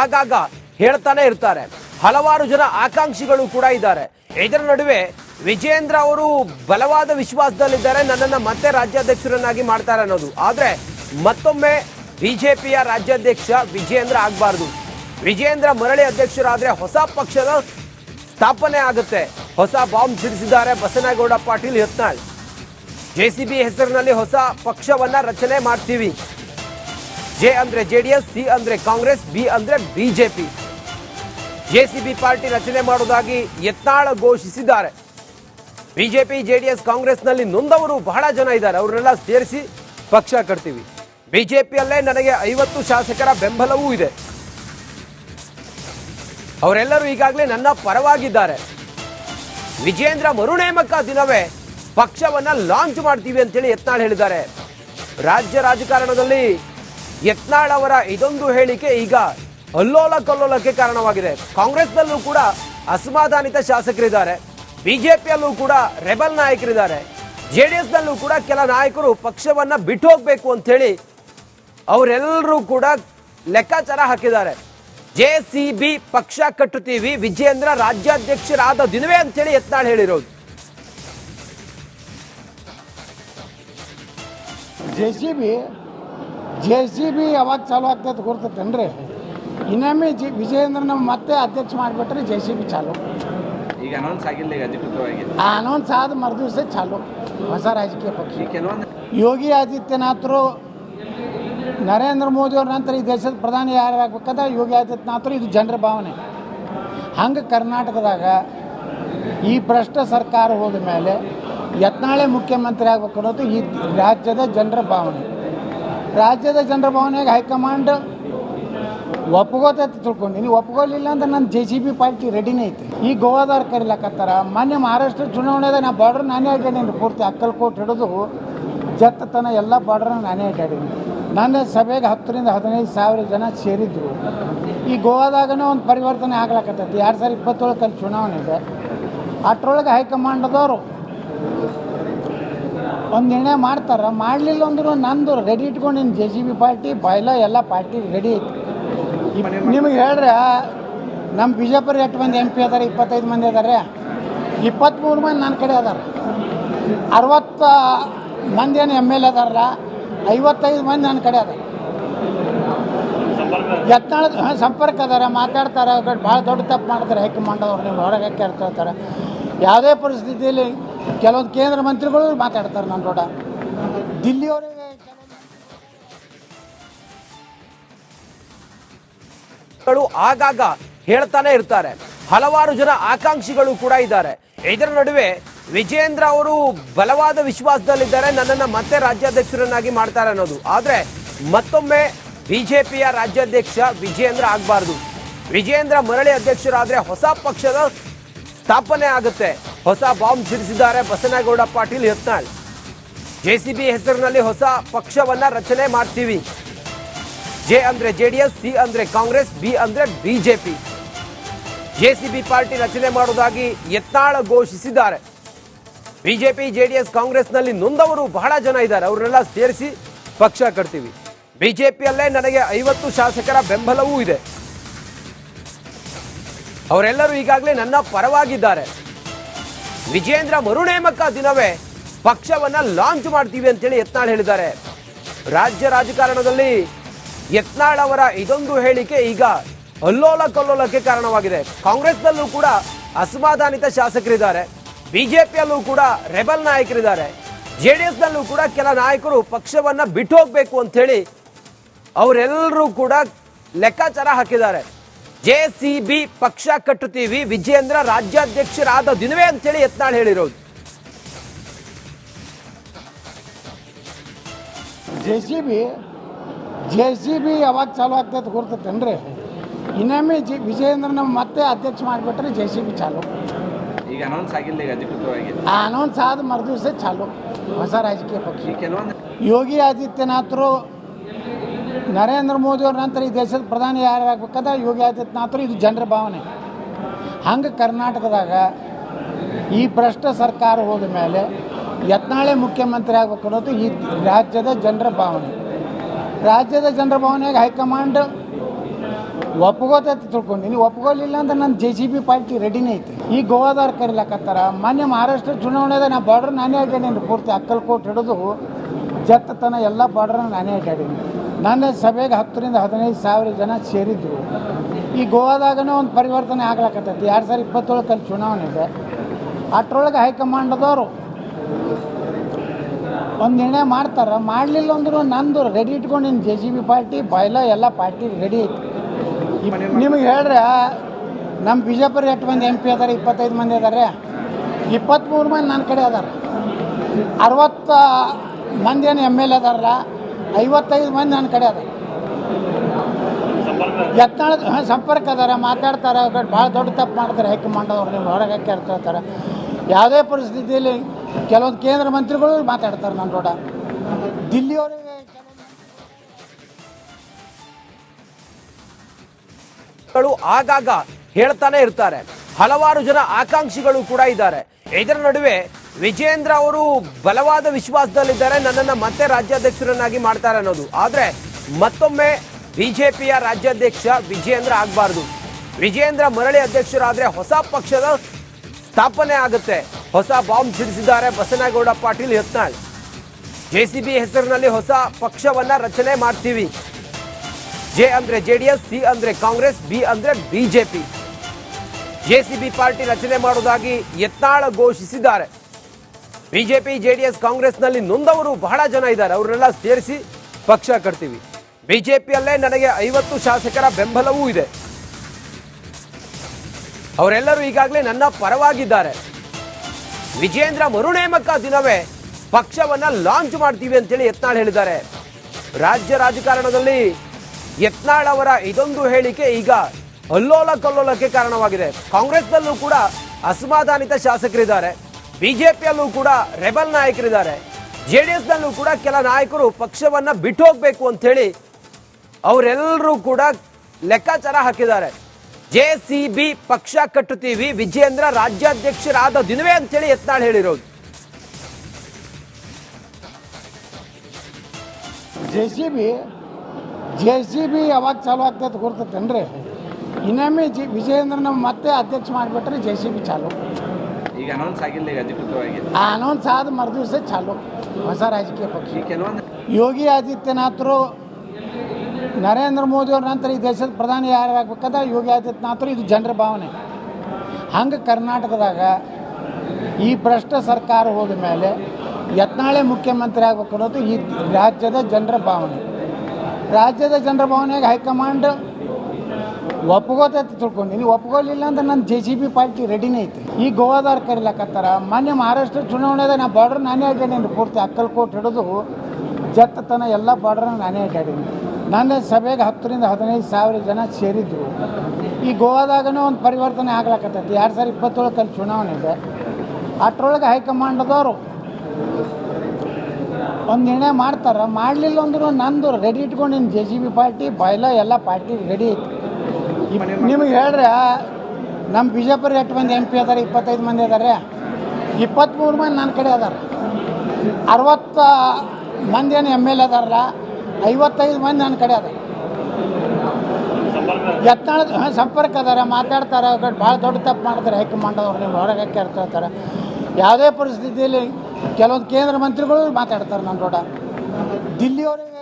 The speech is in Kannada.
ಆಗಾಗ ಹೇಳ್ತಾನೆ ಇರ್ತಾರೆ. ಹಲವಾರು ಜನ ಆಕಾಂಕ್ಷಿಗಳು ಕೂಡ ಇದ್ದಾರೆ. ಇದರ ನಡುವೆ ವಿಜೇಂದ್ರ ಅವರು ಬಲವಾದ ವಿಶ್ವಾಸದಲ್ಲಿದ್ದಾರೆ. ನನ್ನನ್ನು ಮತ್ತೆ ರಾಜ್ಯಾಧ್ಯಕ್ಷರನ್ನಾಗಿ ಮಾಡ್ತಾರೆ ಅನ್ನೋದು. ಆದರೆ ಮತ್ತೊಮ್ಮೆ ಬಿಜೆಪಿಯ ರಾಜ್ಯಾಧ್ಯಕ್ಷ ವಿಜೇಂದ್ರ ಆಗಬಾರ್ದು. ವಿಜೇಂದ್ರ ಮರಳಿ ಅಧ್ಯಕ್ಷರಾದರೆ ಹೊಸ ಪಕ್ಷದ ಸ್ಥಾಪನೆ ಆಗುತ್ತೆ. ಹೊಸ ಬಾಂಬ್ ಸಿಡಿಸಿದ್ದಾರೆ ಬಸನಗೌಡ ಪಾಟೀಲ್ ಯತ್ನಾಳ್. ಜೆಸಿಬಿ ಹೆಸರಿನಲ್ಲಿ ಹೊಸ ಪಕ್ಷವನ್ನು ರಚನೆ ಮಾಡ್ತೀವಿ. ಜೆ ಅಂದ್ರೆ ಜೆಡಿಎಸ್, ಸಿ ಅಂದ್ರೆ ಕಾಂಗ್ರೆಸ್, ಬಿ ಅಂದ್ರೆ ಬಿಜೆಪಿ. ಜೆಸಿಬಿ ಪಾರ್ಟಿ ರಚನೆ ಮಾಡುವುದಾಗಿ ಎತ್ತಾಳ ಘೋಷಿಸಿದ್ದಾರೆ. ಬಿಜೆಪಿ, ಜೆಡಿಎಸ್, ಕಾಂಗ್ರೆಸ್ನಲ್ಲಿ ನೊಂದವರು ಬಹಳ ಜನ ಇದ್ದಾರೆ. ಅವರನ್ನೆಲ್ಲ ಸೇರಿಸಿ ಪಕ್ಷ ಕಟ್ತೀವಿ. ಬಿಜೆಪಿಯಲ್ಲೇ ನನಗೆ ಐವತ್ತು ಶಾಸಕರ ಬೆಂಬಲವೂ ಇದೆ. ಅವರೆಲ್ಲರೂ ಈಗಾಗಲೇ ನನ್ನ ಪರವಾಗಿದ್ದಾರೆ. ವಿಜೇಂದ್ರ ಮರುನೇಮಕ ದಿನವೇ ಪಕ್ಷವನ್ನ ಲಾಂಚ್ ಮಾಡ್ತೀವಿ ಅಂತೇಳಿ ಯತ್ನಾಳ್ ಹೇಳಿದ್ದಾರೆ. ರಾಜ್ಯ ರಾಜಕಾರಣದಲ್ಲಿ ಯತ್ನಾಳ್ ಅವರ ಇದೊಂದು ಹೇಳಿಕೆ ಈಗ ಅಲ್ಲೋಲ ಕಲ್ಲೋಲಕ್ಕೆ ಕಾರಣವಾಗಿದೆ. ಕಾಂಗ್ರೆಸ್ನಲ್ಲೂ ಕೂಡ ಅಸಮಾಧಾನಿತ ಶಾಸಕರಿದ್ದಾರೆ. ಬಿಜೆಪಿಯಲ್ಲೂ ಕೂಡ ರೆಬಲ್ ನಾಯಕರಿದ್ದಾರೆ. ಜೆ ಡಿ ಎಸ್ನಲ್ಲೂ ಕೂಡ ಕೆಲ ನಾಯಕರು ಪಕ್ಷವನ್ನ ಬಿಟ್ಟು ಹೋಗ್ಬೇಕು ಅಂತ ಹೇಳಿ ಅವರೆಲ್ಲರೂ ಕೂಡ ಲೆಕ್ಕಾಚಾರ ಹಾಕಿದ್ದಾರೆ. ಜೆ ಸಿ ಬಿ ಪಕ್ಷ ಕಟ್ಟುತ್ತೀವಿ, ವಿಜಯೇಂದ್ರ ರಾಜ್ಯಾಧ್ಯಕ್ಷರಾದ ದಿನವೇ ಅಂತೇಳಿ ಯತ್ನಾಳ್ ಹೇಳಿರೋದು. J C B J C B ಯಾವಾಗ ಚಾಲು ಆಗ್ತೈತೆ ಗೊತ್ತೈತೇನ್ರಿ ಇನ್ನೊಮ್ಮೆ ಜಿ ವಿಜಯೇಂದ್ರನ ಮತ್ತೆ ಅಧ್ಯಕ್ಷ ಮಾಡಿಬಿಟ್ರೆ ಜೆ ಸಿ ಬಿ ಚಾಲು. ಈಗ ಅನೌನ್ಸ್ ಆಗಿಲ್ಲ ಈಗ ಅಧಿಕೃತವಾಗಿ. ಆ ಅನೌನ್ಸ್ ಆದ ಮರುದಿವಸ ಚಾಲು. ಹೊಸ ರಾಜಕೀಯ ಪಕ್ಷ. ಕೆಲವೊಂದು ಯೋಗಿ ಆದಿತ್ಯನಾಥರು ನರೇಂದ್ರ ಮೋದಿಯವ್ರ ನಂತರ ಈ ದೇಶದ ಪ್ರಧಾನಿ ಯಾರಾಗಬೇಕಾದ್ರೆ ಯೋಗಿ ಆದಿತ್ಯನಾಥರು ಇದು ಜನರ ಭಾವನೆ. ಹಂಗೆ ಕರ್ನಾಟಕದಾಗ ಈ ಭ್ರಷ್ಟ ಸರ್ಕಾರ ಹೋದ ಮೇಲೆ ಯತ್ನಾಳೆ ಮುಖ್ಯಮಂತ್ರಿ ಆಗಬೇಕು ಅನ್ನೋದು ಈ ರಾಜ್ಯದ ಜನರ ಭಾವನೆ. ರಾಜ್ಯದ ಜನರ ಭಾವನೆಗೆ ಹೈಕಮಾಂಡ್ ಒಪ್ಕೋತೈತೆ ತಿಳ್ಕೊಂಡಿನಿ ಒಪ್ಕೊಳ್ಳಿಲ್ಲ ಅಂದ್ರೆ ನನ್ನ ಜೆ ಸಿ ಬಿ ಪಾರ್ಟಿ ರೆಡಿನೇ ಐತಿ. ಈ ಗೋವಾದವ್ರು ಕರಿಲಕತ್ತಾರ ಮೊನ್ನೆ ಮಹಾರಾಷ್ಟ್ರ ಚುನಾವಣೆದಾಗ ನಾ ಬಾರ್ಡ್ರ್ ನಾನೇ ಅಡ್ಡಾಡೀನಿ ಪೂರ್ತಿ ಅಕ್ಕಲ್ ಕೋಟ್ ಹಿಡಿದು ಜತ್ತತನ ಎಲ್ಲ ಬಾರ್ಡರ್ ನಾನೇ ಅಡ್ಡಾಡೀನಿ ನನ್ನ ಸಭೆಗೆ ಹತ್ತರಿಂದ ಹದಿನೈದು ಸಾವಿರ ಜನ ಸೇರಿದ್ರು. ಈ ಗೋವಾದಾಗನೇ ಒಂದು ಪರಿವರ್ತನೆ ಆಗ್ಲಕತ್ತೈತಿ. ಎರಡು ಸಾವಿರದ ಇಪ್ಪತ್ತೇಳಕ್ಕಲ್ಲಿ ಚುನಾವಣೆ ಇದೆ. ಅಷ್ಟರೊಳಗೆ ಹೈಕಮಾಂಡದವರು ಒಂದು ನಿರ್ಣಯ ಮಾಡ್ತಾರೆ. ಮಾಡಲಿಲ್ಲ ಅಂದ್ರೆ ನಂದು ರೆಡಿ ಇಟ್ಕೊಂಡಿನಿ ಜೆ ಜಿ ಬಿ ಪಾರ್ಟಿ ಬಾಯ್ಲ ಎಲ್ಲ ಪಾರ್ಟಿ ರೆಡಿ ಐತಿ. ನಿಮಗೆ ಹೇಳ್ರೆ ನಮ್ಮ ಬಿಜಾಪುರ ಎಷ್ಟು ಮಂದಿ ಎಂ ಪಿ ಅದಾರೆ? ಇಪ್ಪತ್ತೈದು ಮಂದಿ ಅದಾರೆ. ಇಪ್ಪತ್ತ್ಮೂರು ಮಂದಿ ನನ್ನ ಕಡೆ ಅದಾರ. ಅರವತ್ತ ಮಂದಿ ಏನು ಎಂ ಎಲ್ ಎ ಅದಾರಲ್ಲ ಐವತ್ತೈದು ಮಂದಿ ನನ್ನ ಕಡೆ ಅದಾರ. ಯತ್ನಾಳ ಸಂಪರ್ಕ ಅದಾರ, ಮಾತಾಡ್ತಾರೆ. ಭಾಳ ದೊಡ್ಡ ತಪ್ಪು ಮಾಡ್ತಾರೆ. ಹೈಕಮಾಂಡವ್ರು ನೀವು ಹೊರಗೆ ಕೇಳ್ತಾರೆ ಯಾವುದೇ ಪರಿಸ್ಥಿತಿಯಲ್ಲಿ ಕೆಲವೊಂದು ಕೇಂದ್ರ ಮಂತ್ರಿಗಳು ಮಾತಾಡ್ತಾರೆ ನನ್ನ ದೊಡ್ಡ ದಿಲ್ಲಿಯವರಿಗೆ ಆಗಾಗ ಹೇಳ್ತಾನೆ ಇರ್ತಾರೆ. ಹಲವಾರು ಜನ ಆಕಾಂಕ್ಷಿಗಳು ಕೂಡ ಇದ್ದಾರೆ. ಇದರ ನಡುವೆ ವಿಜೇಂದ್ರ ಅವರು ಬಲವಾದ ವಿಶ್ವಾಸದಲ್ಲಿದ್ದಾರೆ. ನನ್ನನ್ನ ಮತ್ತೆ ರಾಜ್ಯಾಧ್ಯಕ್ಷರನ್ನಾಗಿ ಮಾಡ್ತಾರೆ ಅನ್ನೋದು. ಆದ್ರೆ ಮತ್ತೊಮ್ಮೆ ಬಿಜೆಪಿಯ ರಾಜ್ಯಾಧ್ಯಕ್ಷ ವಿಜೇಂದ್ರ ಆಗಬಾರ್ದು. ವಿಜೇಂದ್ರ ಮರಳಿ ಅಧ್ಯಕ್ಷರಾದ್ರೆ ಹೊಸ ಪಕ್ಷದ ಸ್ಥಾಪನೆ ಆಗುತ್ತೆ. ಹೊಸ ಬಾಂಬ್ ಸಿಡಿಸಿದ್ದಾರೆ ಬಸನಗೌಡ ಪಾಟೀಲ್ ಯತ್ನಾಳ್. ಜೆಸಿಬಿ ಹೆಸರಿನಲ್ಲಿ ಹೊಸ ಪಕ್ಷವನ್ನ ರಚನೆ ಮಾಡ್ತೀವಿ. ಜೆ ಅಂದ್ರೆ ಜೆಡಿಎಸ್, ಸಿ ಅಂದ್ರೆ ಕಾಂಗ್ರೆಸ್, ಬಿ ಅಂದ್ರೆ ಬಿಜೆಪಿ. ಜೆಸಿಬಿ ಪಾರ್ಟಿ ರಚನೆ ಮಾಡುವುದಾಗಿ ಯತ್ನಾಳ್ ಘೋಷಿಸಿದ್ದಾರೆ. ಬಿಜೆಪಿ, ಜೆಡಿಎಸ್, ಕಾಂಗ್ರೆಸ್ನಲ್ಲಿ ನೊಂದವರು ಬಹಳ ಜನ ಇದ್ದಾರೆ. ಅವರನ್ನೆಲ್ಲ ಸೇರಿಸಿ ಪಕ್ಷ ಕಟ್ತೀವಿ. ಬಿಜೆಪಿಯಲ್ಲೇ ನನಗೆ ಐವತ್ತು ಶಾಸಕರ ಬೆಂಬಲವೂ ಇದೆ. ಅವರೆಲ್ಲರೂ ಈಗಾಗಲೇ ನನ್ನ ಪರವಾಗಿದ್ದಾರೆ. ವಿಜೇಂದ್ರ ಮರುನೇಮಕ ದಿನವೇ ಪಕ್ಷವನ್ನ ಲಾಂಚ್ ಮಾಡ್ತೀವಿ ಅಂತೇಳಿ ಯತ್ನಾಳ್ ಹೇಳಿದ್ದಾರೆ. ರಾಜ್ಯ ರಾಜಕಾರಣದಲ್ಲಿ ಯತ್ನಾಳ್ ಅವರ ಇದೊಂದು ಹೇಳಿಕೆ ಈಗ ಅಲ್ಲೋಲ ಕಲ್ಲೋಲಕ್ಕೆ ಕಾರಣವಾಗಿದೆ. ಕಾಂಗ್ರೆಸ್ನಲ್ಲೂ ಕೂಡ ಅಸಮಾಧಾನಿತ ಶಾಸಕರಿದ್ದಾರೆ. ಬಿಜೆಪಿಯಲ್ಲೂ ಕೂಡ ರೆಬಲ್ ನಾಯಕರಿದ್ದಾರೆ. ಜೆ ಡಿ ಎಸ್ನಲ್ಲೂ ಕೂಡ ಕೆಲ ನಾಯಕರು ಪಕ್ಷವನ್ನ ಬಿಟ್ಟು ಹೋಗ್ಬೇಕು ಅಂತ ಹೇಳಿ ಅವರೆಲ್ಲರೂ ಕೂಡ ಲೆಕ್ಕಾಚಾರ ಹಾಕಿದ್ದಾರೆ. ಜೆ ಸಿ ಬಿ ಪಕ್ಷ ಕಟ್ಟುತ್ತೀವಿ. ವಿಜೇಂದ್ರ ರಾಜ್ಯಾಧ್ಯಕ್ಷರಾದ ದಿನವೇ ಅಂತೇಳಿ ಯತ್ನಾಳ್ ಹೇಳಿರೋದು. J C B J C B ಯಾವಾಗ ಚಾಲು ಆಗ್ತೈತೆ ಗೊತ್ತೈತೇನ್ರಿ ಇನ್ನೊಮ್ಮೆ ಜಿ ವಿಜಯೇಂದ್ರನ ಮತ್ತೆ ಅಧ್ಯಕ್ಷ ಮಾಡಿಬಿಟ್ರೆ ಜೆ ಸಿ ಬಿ ಚಾಲು. ಈಗ ಅನೌನ್ಸ್ ಆಗಿಲ್ಲ ಈಗ ಅಧಿಕೃತವಾಗಿ. ಆ ಅನೌನ್ಸ್ ಆದ ಮರುದಿವಸ ಚಾಲು. ಹೊಸ ರಾಜಕೀಯ ಪಕ್ಷ. ಕೆಲವೊಂದು ಯೋಗಿ ಆದಿತ್ಯನಾಥರು ನರೇಂದ್ರ ಮೋದಿಯವ್ರ ನಂತರ ಈ ದೇಶದ ಪ್ರಧಾನಿ ಯಾರಾಗಬೇಕಂದ್ರೆ ಯೋಗಿ ಆದಿತ್ಯನಾಥರು ಇದು ಜನರ ಭಾವನೆ. ಹಂಗೆ ಕರ್ನಾಟಕದಾಗ ಈ ಭ್ರಷ್ಟ ಸರ್ಕಾರ ಹೋದ ಮೇಲೆ ಯತ್ನಾಳೆ ಮುಖ್ಯಮಂತ್ರಿ ಆಗಬೇಕು ಅನ್ನೋದು ಈ ರಾಜ್ಯದ ಜನರ ಭಾವನೆ. ರಾಜ್ಯದ ಜನರ ಭಾವನೆಗೆ ಹೈಕಮಾಂಡ್ ಒಪ್ಕೋತ ತಿಳ್ಕೊಂಡಿನಿ. ಒಪ್ಕೊಳ್ಳಿಲ್ಲ ಅಂದ್ರೆ ನನ್ನ ಜೆ ಸಿ ಬಿ ಪಾರ್ಟಿ ರೆಡಿನೇ ಐತಿ. ಈ ಗೋವಾದಾರ್ ಕರಿಲಕತ್ತಾರ. ಮೊನ್ನೆ ಮಹಾರಾಷ್ಟ್ರ ಚುನಾವಣೆದಾಗ ನಾ ಬಾರ್ಡ್ರ್ ನಾನೇ ಅಡ್ಡಾಡೀನಿ ಪೂರ್ತಿ ಅಕ್ಕಲ್ಕೋಟ್ ಹಿಡಿದು ಜತ್ತತನ ಎಲ್ಲ ಬಾರ್ಡ್ರನ್ನ ನಾನೇ ಅಡ್ಡಾಡೀನಿ ನನ್ನ ಸಭೆಗೆ ಹತ್ತರಿಂದ ಹದಿನೈದು ಸಾವಿರ ಜನ ಸೇರಿದ್ರು. ಈ ಗೋವಾದಾಗನೇ ಒಂದು ಪರಿವರ್ತನೆ ಆಗ್ಲಕತ್ತೈತಿ. ಎರಡು ಸಾವಿರ ಇಪ್ಪತ್ತೇಳಕ್ಕಲ್ಲಿ ಚುನಾವಣೆ ಇದೆ ಅಷ್ಟರೊಳಗೆ ಹೈಕಮಾಂಡದವರು ಒಂದು ನಿರ್ಣಯ ಮಾಡ್ತಾರೆ. ಮಾಡಲಿಲ್ಲ ಅಂದ್ರೂ ನಂದು ರೆಡಿ ಇಟ್ಕೊಂಡಿನಿ. ಜೆ ಜಿ ಬಿ ಪಾರ್ಟಿ ಬಾಯ್ಲ ಎಲ್ಲ ಪಾರ್ಟಿ ರೆಡಿ ಐತಿ. ನಿಮಗೆ ಹೇಳ್ರೆ ನಮ್ಮ ಬಿಜಾಪುರ ಎಷ್ಟು ಮಂದಿ ಎಂ ಪಿ ಅದಾರೆ, ಇಪ್ಪತ್ತೈದು ಮಂದಿ ಅದಾರೆ? ಇಪ್ಪತ್ತ್ಮೂರು ಮಂದಿ ನನ್ನ ಕಡೆ ಅದಾರ. ಅರವತ್ತು ಮಂದಿ ಏನು ಎಂ ಎಲ್ ಎ ಅದಾರಲ್ಲ ಐವತ್ತೈದು ಮಂದಿ ನನ್ನ ಕಡೆ ಅದ ಎತ್ತಾಳ ಸಂಪರ್ಕ ಅದಾರ, ಮಾತಾಡ್ತಾರೆ ಭಾಳ ದೊಡ್ಡ ತಪ್ಪು ಮಾಡ್ತಾರೆ ಹೈಕಮಾಂಡವ್ರು ನೀವು ಹೊರಗೆ ಹಾಕಿ ಯಾವುದೇ ಪರಿಸ್ಥಿತಿಯಲ್ಲಿ ಕೆಲವೊಂದು ಕೇಂದ್ರ ಮಂತ್ರಿಗಳು ಮಾತಾಡ್ತಾರೆ ನನ್ನ ದೊಡ್ಡ. ದಿಲ್ಲಿಯವರಿಗೆ ಆಗಾಗ ಹೇಳ್ತಾನೆ ಇರ್ತಾರೆ. ಹಲವಾರು ಜನ ಆಕಾಂಕ್ಷಿಗಳು ಕೂಡ ಇದ್ದಾರೆ. ಇದರ ನಡುವೆ ವಿಜೇಂದ್ರ ಅವರು ಬಲವಾದ ವಿಶ್ವಾಸದಲ್ಲಿದ್ದಾರೆ. ನನ್ನನ್ನು ಮತ್ತೆ ರಾಜ್ಯಾಧ್ಯಕ್ಷರನ್ನಾಗಿ ಮಾಡ್ತಾರೆ ಅನ್ನೋದು. ಆದರೆ ಮತ್ತೊಮ್ಮೆ ಬಿಜೆಪಿಯ ರಾಜ್ಯಾಧ್ಯಕ್ಷ ವಿಜೇಂದ್ರ ಆಗಬಾರ್ದು. ವಿಜೇಂದ್ರ ಮರಳಿ ಅಧ್ಯಕ್ಷರಾದರೆ ಹೊಸ ಪಕ್ಷದ ಸ್ಥಾಪನೆ ಆಗುತ್ತೆ. ಹೊಸ ಬಾಂಬ್ ಸಿಡಿಸಿದ್ದಾರೆ ಬಸನಗೌಡ ಪಾಟೀಲ್ ಯತ್ನಾಳ್. ಬಿ ಹೆಸರಿನಲ್ಲಿ ಹೊಸ ಪಕ್ಷವನ್ನ ರಚನೆ ಮಾಡ್ತೀವಿ. ಜೆ ಅಂದ್ರೆ ಎಸ್, ಸಿ ಅಂದ್ರೆ ಕಾಂಗ್ರೆಸ್, ಬಿ ಅಂದ್ರೆ ಬಿಜೆಪಿ ಬಿ ಪಾರ್ಟಿ ರಚನೆ ಮಾಡುವುದಾಗಿ ಯತ್ನಾಳ ಘೋಷಿಸಿದ್ದಾರೆ. ಬಿಜೆಪಿ, ಜೆಡಿಎಸ್, ಕಾಂಗ್ರೆಸ್ನಲ್ಲಿ ನೊಂದವರು ಬಹಳ ಜನ ಇದ್ದಾರೆ. ಅವರನ್ನೆಲ್ಲ ಸೇರಿಸಿ ಪಕ್ಷ ಕಟ್ತೀವಿ. ಬಿಜೆಪಿಯಲ್ಲೇ ನನಗೆ ಐವತ್ತು ಶಾಸಕರ ಬೆಂಬಲವೂ ಇದೆ. ಅವರೆಲ್ಲರೂ ಈಗಾಗಲೇ ನನ್ನ ಪರವಾಗಿದ್ದಾರೆ. ವಿಜೇಂದ್ರ ಮರುನೇಮಕ ದಿನವೇ ಪಕ್ಷವನ್ನ ಲಾಂಚ್ ಮಾಡ್ತೀವಿ ಅಂತೇಳಿ ಯತ್ನಾಳ್ ಹೇಳಿದ್ದಾರೆ. ರಾಜ್ಯ ರಾಜಕಾರಣದಲ್ಲಿ ಯತ್ನಾಳ್ ಅವರ ಇದೊಂದು ಹೇಳಿಕೆ ಈಗ ಅಲ್ಲೋಲ ಕಲ್ಲೋಲಕ್ಕೆ ಕಾರಣವಾಗಿದೆ. ಕಾಂಗ್ರೆಸ್ನಲ್ಲೂ ಕೂಡ ಅಸಮಾಧಾನಿತ ಶಾಸಕರಿದ್ದಾರೆ. ಬಿಜೆಪಿಯಲ್ಲೂ ಕೂಡ ರೆಬಲ್ ನಾಯಕರಿದ್ದಾರೆ. ಜೆ ಡಿ ಎಸ್ನಲ್ಲೂ ಕೂಡ ಕೆಲ ನಾಯಕರು ಪಕ್ಷವನ್ನು ಬಿಟ್ಟು ಹೋಗಬೇಕು ಅಂಥೇಳಿ ಅವರೆಲ್ಲರೂ ಕೂಡ ಲೆಕ್ಕಾಚಾರ ಹಾಕಿದ್ದಾರೆ. ಜೆ ಸಿ ಬಿ ಪಕ್ಷ ಕಟ್ಟುತ್ತೀವಿ, ವಿಜಯೇಂದ್ರ ರಾಜ್ಯಾಧ್ಯಕ್ಷರಾದ ದಿನವೇ ಅಂತೇಳಿ ಯತ್ನಾಳ್ ಹೇಳಿರೋದು. J C B J C B ಯಾವಾಗ ಚಾಲು ಆಗ್ತೈತೆ ಅಂದರೆ ಇನ್ನೊಮ್ಮೆ ಜಿ ವಿಜಯೇಂದ್ರನ ಮತ್ತೆ ಅಧ್ಯಕ್ಷ ಮಾಡಿಬಿಟ್ರೆ ಜೆ ಸಿ ಬಿ ಚಾಲು. ಈಗ ಅನೌನ್ಸ್ ಆಗಿಲ್ಲ ಈಗ ಅಧಿಕೃತವಾಗಿ. ಆ ಅನೌನ್ಸ್ ಆದ ಮರುದಿವಸ ಚಾಲು. ಹೊಸ ರಾಜಕೀಯ ಪಕ್ಷ. ಈ ಕೆಲವೊಂದು ಯೋಗಿ ಆದಿತ್ಯನಾಥರು ನರೇಂದ್ರ ಮೋದಿ ಅವ್ರ ನಂತರ ಈ ದೇಶದ ಪ್ರಧಾನಿ ಯಾರಾಗಬೇಕಾದ್ರೆ ಯೋಗಿ ಆದಿತ್ಯನಾಥರು ಇದು ಜನರ ಭಾವನೆ. ಹಂಗೆ ಕರ್ನಾಟಕದಾಗ ಈ ಭ್ರಷ್ಟ ಸರ್ಕಾರ ಹೋದ ಮೇಲೆ ಯತ್ನಾಳೆ ಮುಖ್ಯಮಂತ್ರಿ ಆಗಬೇಕು ಅನ್ನೋದು ಈ ರಾಜ್ಯದ ಜನರ ಭಾವನೆ. ರಾಜ್ಯದ ಜನರ ಭಾವನೆಗೆ ಹೈಕಮಾಂಡ್ ಒಪ್ಕೋತ ತಿಳ್ಕೊಂಡಿನಿ ಒಪ್ಕೊಳ್ಳಿಲ್ಲ ಅಂದ್ರೆ ನನ್ನ ಜೆ ಸಿ ಬಿ ಪಾರ್ಟಿ ರೆಡಿನೇ ಐತಿ. ಈ ಗೋವಾದವ್ರು ಕರಿಲಕತ್ತಾರ ಮೊನ್ನೆ ಮಹಾರಾಷ್ಟ್ರ ಚುನಾವಣೆದಾಗ ನಾ ಬಾರ್ಡ್ರ್ ನಾನೇ ಅಡ್ಡಾಡೀನಿ ಪೂರ್ತಿ ಅಕ್ಕಲ್ ಕೋಟ್ ಹಿಡಿದು ಜತ್ತತನ ಎಲ್ಲ ಬಾರ್ಡ್ರನ್ನ ನಾನೇ ಅಡ್ಡಾಡೀನಿ ನನ್ನ ಸಭೆಗೆ ಹತ್ತರಿಂದ ಹದಿನೈದು ಸಾವಿರ ಜನ ಸೇರಿದ್ರು. ಈ ಗೋವಾದಾಗನೇ ಒಂದು ಪರಿವರ್ತನೆ ಆಗ್ಲಕತ್ತೈತಿ. ಎರಡು ಸಾವಿರ ಇಪ್ಪತ್ತೇಳಕ್ಕಲ್ಲಿ ಚುನಾವಣೆ ಇದೆ. ಅಷ್ಟರೊಳಗೆ ಹೈಕಮಾಂಡದವರು ಒಂದು ನಿರ್ಣಯ ಮಾಡ್ತಾರೆ. ಮಾಡಲಿಲ್ಲ ಅಂದ್ರೂ ನಂದು ರೆಡಿ ಇಟ್ಕೊಂಡಿನಿ ಜೆ ಸಿ ಬಿ ಪಾರ್ಟಿ, ಬೈಲ ಎಲ್ಲ ಪಾರ್ಟಿ ರೆಡಿ ಐತಿ. ನಿಮಗೆ ಹೇಳ್ರೆ ನಮ್ಮ ಬಿಜಾಪುರ ಎಷ್ಟು ಮಂದಿ ಎಂ ಪಿ ಅದಾರೆ, ಇಪ್ಪತ್ತೈದು ಮಂದಿ ಅದಾರೆ ಇಪ್ಪತ್ತ್ಮೂರು ಮಂದಿ ನನ್ನ ಕಡೆ ಅದಾರ. ಅರವತ್ತ ಮಂದಿ ಏನು ಎಂ ಎಲ್ ಎ ಅದಾರ ಐವತ್ತೈದು ಮಂದಿ ನನ್ನ ಕಡೆ ಅದಾರ. ಹಾಂ, ಸಂಪರ್ಕ ಅದಾರ, ಮಾತಾಡ್ತಾರೆ ಭಾಳ ದೊಡ್ಡ ತಪ್ಪು ಮಾಡ್ತಾರೆ ಹೈಕಮಾಂಡವ್ರು ನೀವು ಹೊರಗೆ ಹಾಕಿ ಇರ್ತಾರೆ ಯಾವುದೇ ಪರಿಸ್ಥಿತಿಯಲ್ಲಿ ಕೆಲವೊಂದು ಕೇಂದ್ರ ಮಂತ್ರಿಗಳು ಮಾತಾಡ್ತಾರೆ ನನ್ನ ದೊಡ್ಡ. ದಿಲ್ಲಿಯವರಿಗೆ